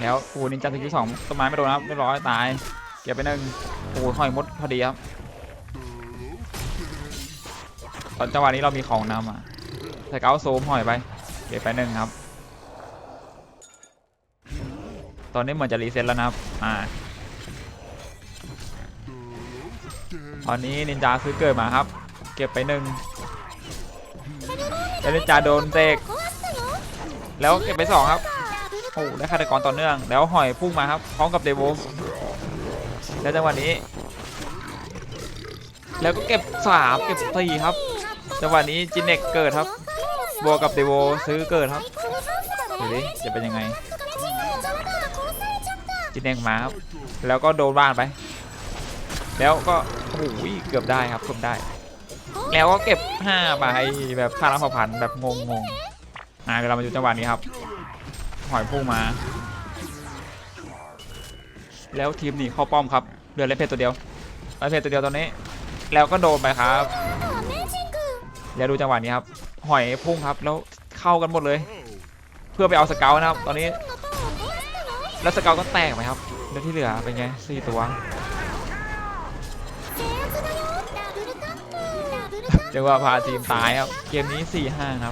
แล้วโอ้นินจาสกิลสองต้นไม้ไม่โดนครับเรียบร้อยตาย เก็บไปหนึ่งโอ้หอยมดพอดีครับ ตอนจังหวะนี้เรามีของนำอะใส่เก้าโซมหอยไป เก็บไปหนึ่งครับ ตอนนี้เหมือนจะรีเซ็ตแล้วนะครับ อ่า ตอนนี้นินจาซื้อเกิดมาครับ เก็บไปหนึ่งแล้วนินจาโดนเตกแล้วเก็บไปสองครับโอ้ได้ฆาตกรต่อเนื่อง แล้วหอยพุ่งมาครับ พร้อมกับเดวแล้วจังหวะนี้ แล้วก็เก็บสามเก็บสี่ครับ จังหวะนี้จินเน็กเกิดครับบวกกับเดวซื้อเกิดครับดูดิจะเป็นยังไงจินเน็กมาครับ แล้วก็โดนบ้านไป แล้วก็โอ้โหเกือบได้ครับเกือบได้ แล้วก็เก็บ5ใบแบบค่ารับผ่านแบบงงๆอ่าเดี๋ยวเรามาดูจังหวะนี้ครับ หอยพุ่งมา แล้วทีมหนีเข้าป้อมครับเหลือเลนเพจตัวเดียวเลนเพจตัวเดียวตอนนี้ แล้วก็โดนไปครับแล้วดูจังหวะนี้ครับ หอยพุ่งครับแล้วเข้ากันหมดเลย เพื่อไปเอาสเกลนะครับ ตอนนี้ แล้วสเกลก็แตกไปครับแล้วที่เหลือเป็นไงสี่ตัว จังหวะพาทีมตายครับ เกมนี้4-5ครับ